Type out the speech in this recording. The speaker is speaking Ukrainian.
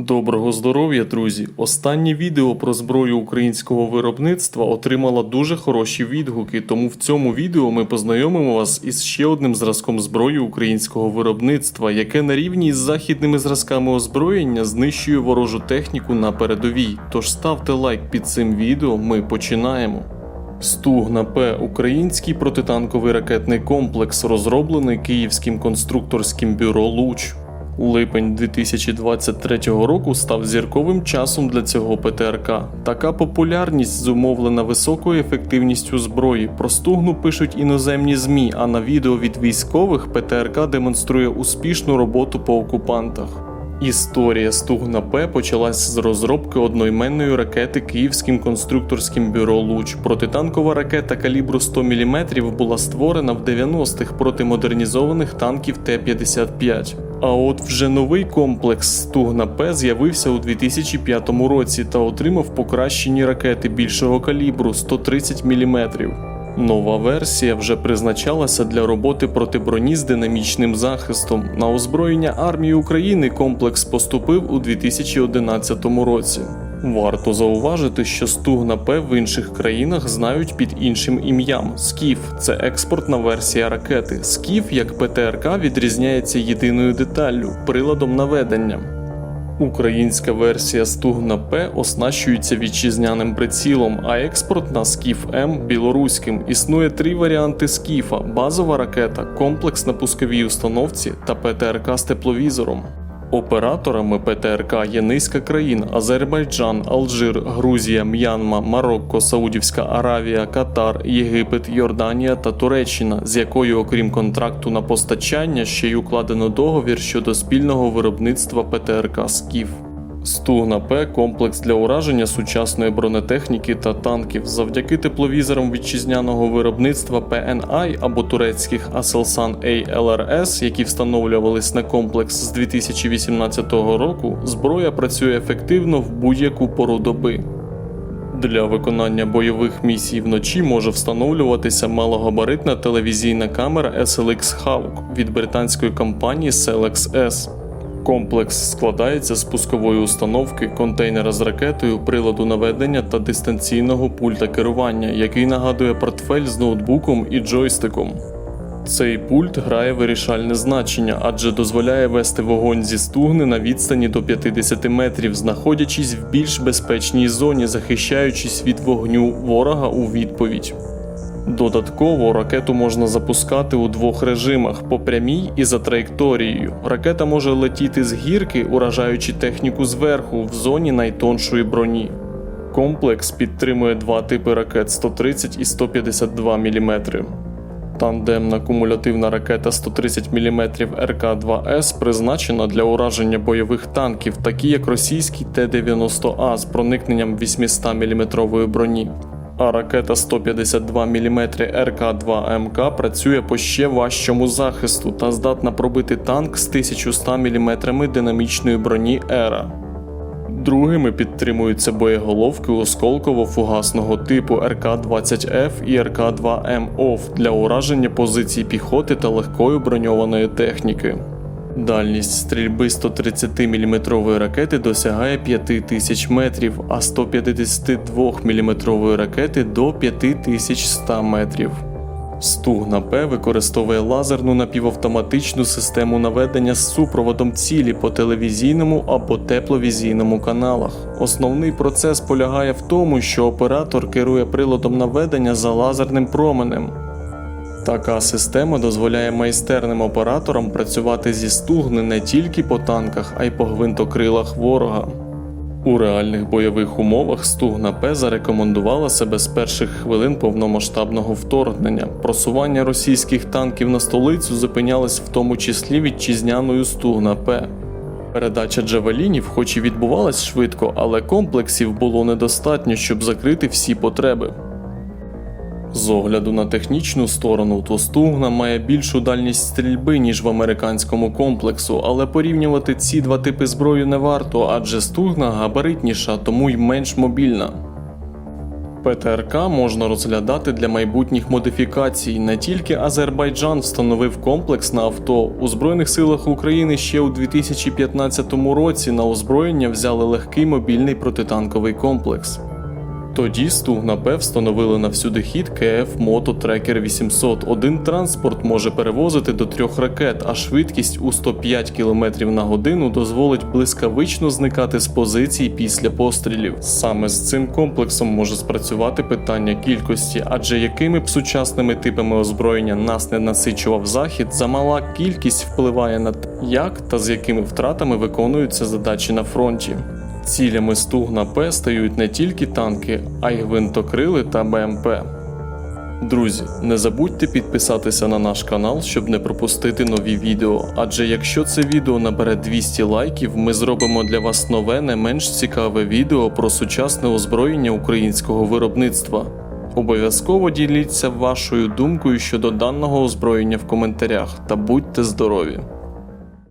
Доброго здоров'я, друзі! Останнє відео про зброю українського виробництва отримало дуже хороші відгуки, тому в цьому відео ми познайомимо вас із ще одним зразком зброї українського виробництва, яке на рівні із західними зразками озброєння знищує ворожу техніку на передовій. Тож ставте лайк під цим відео, ми починаємо. Стугна П український протитанковий ракетний комплекс, розроблений Київським конструкторським бюро Луч. Липень 2023 року став зірковим часом для цього ПТРК. Така популярність зумовлена високою ефективністю зброї. Про стугну пишуть іноземні ЗМІ, а на відео від військових ПТРК демонструє успішну роботу по окупантах. Історія Стугна П почалась з розробки одноіменної ракети Київським конструкторським бюро Луч. Протитанкова ракета калібру 100 мм була створена в 90-х проти модернізованих танків Т-55. А от вже новий комплекс Стугна П з'явився у 2005 році та отримав покращені ракети більшого калібру 130 мм. Нова версія вже призначалася для роботи проти броні з динамічним захистом. На озброєння армії України комплекс поступив у 2011 році. Варто зауважити, що стугна П в інших країнах знають під іншим ім'ям. Скіф це експортна версія ракети. Скіф, як ПТРК, відрізняється єдиною деталлю приладом наведення. Українська версія Стугна П оснащується вітчизняним прицілом, а експортна Скіф М білоруським. Існує три варіанти Скіфа: базова ракета, комплекс на пусковій установці та ПТРК з тепловізором. Операторами ПТРК є низка країн: Азербайджан, Алжир, Грузія, М'янма, Марокко, Саудівська Аравія, Катар, Єгипет, Йорданія та Туреччина, з якою, окрім контракту на постачання, ще й укладено договір щодо спільного виробництва ПТРК Скіф. Стугна П комплекс для ураження сучасної бронетехніки та танків завдяки тепловізорам вітчизняного виробництва PNI або турецьких Aselsan ALRS, які встановлювались на комплекс з 2018 року. Зброя працює ефективно в будь-яку пору доби. Для виконання бойових місій вночі може встановлюватися малогабаритна телевізійна камера SLX Hawk від британської компанії Celex S. Комплекс складається з пускової установки, контейнера з ракетою, приладу наведення та дистанційного пульта керування, який нагадує портфель з ноутбуком і джойстиком. Цей пульт грає вирішальне значення, адже дозволяє вести вогонь зі стугни на відстані до 50 метрів, знаходячись в більш безпечній зоні, захищаючись від вогню ворога у відповідь. Додатково ракету можна запускати у двох режимах по прямій і за траєкторією. Ракета може летіти з гірки, уражаючи техніку зверху в зоні найтоншої броні. Комплекс підтримує два типи ракет 130 і 152 мм. Тандемна кумулятивна ракета 130 мм РК-2С призначена для ураження бойових танків, такі як російський Т-90А з проникненням 800 мм броні. А ракета 152 мм РК-2МК працює по ще важчому захисту та здатна пробити танк з 1100 мм динамічної броні Ера. Другими підтримуються боєголовки осколково-фугасного типу РК-20Ф і РК-2М-ОФ для ураження позицій піхоти та легкої броньованої техніки. Дальність стрільби 130 мм ракети досягає 5000 метрів, а 152 мм ракети до 5100 метрів. Стугна П використовує лазерну напівавтоматичну систему наведення з супроводом цілі по телевізійному або тепловізійному каналах. Основний процес полягає в тому, що оператор керує приладом наведення за лазерним променем. Така система дозволяє майстерним операторам працювати зі стугни не тільки по танках, а й по гвинтокрилах ворога. У реальних бойових умовах стугна П зарекомендувала себе з перших хвилин повномасштабного вторгнення. Просування російських танків на столицю зупинялось в тому числі вітчизняною стугна П. Передача джавелінів, хоч і відбувалась швидко, але комплексів було недостатньо, щоб закрити всі потреби. З огляду на технічну сторону, то стугна має більшу дальність стрільби, ніж в американському комплексу, але порівнювати ці два типи зброї не варто, адже стугна габаритніша, тому й менш мобільна. ПТРК можна розглядати для майбутніх модифікацій. Не тільки Азербайджан встановив комплекс на авто. У Збройних силах України ще у 2015 році на озброєння взяли легкий мобільний протитанковий комплекс. Тоді Стугна П встановили на всюди хід КФ Мото Трекер 800. Один транспорт може перевозити до трьох ракет, а швидкість у 105 км на годину дозволить блискавично зникати з позицій після пострілів. Саме з цим комплексом може спрацювати питання кількості, адже якими б сучасними типами озброєння нас не насичував захід, замала кількість впливає на те, як та з якими втратами виконуються задачі на фронті. Цілями стугна П стають не тільки танки, а й гвинтокрили та БМП. Друзі, не забудьте підписатися на наш канал, щоб не пропустити нові відео. Адже якщо це відео набере 200 лайків, ми зробимо для вас нове, не менш цікаве відео про сучасне озброєння українського виробництва. Обов'язково діліться вашою думкою щодо даного озброєння в коментарях та будьте здорові!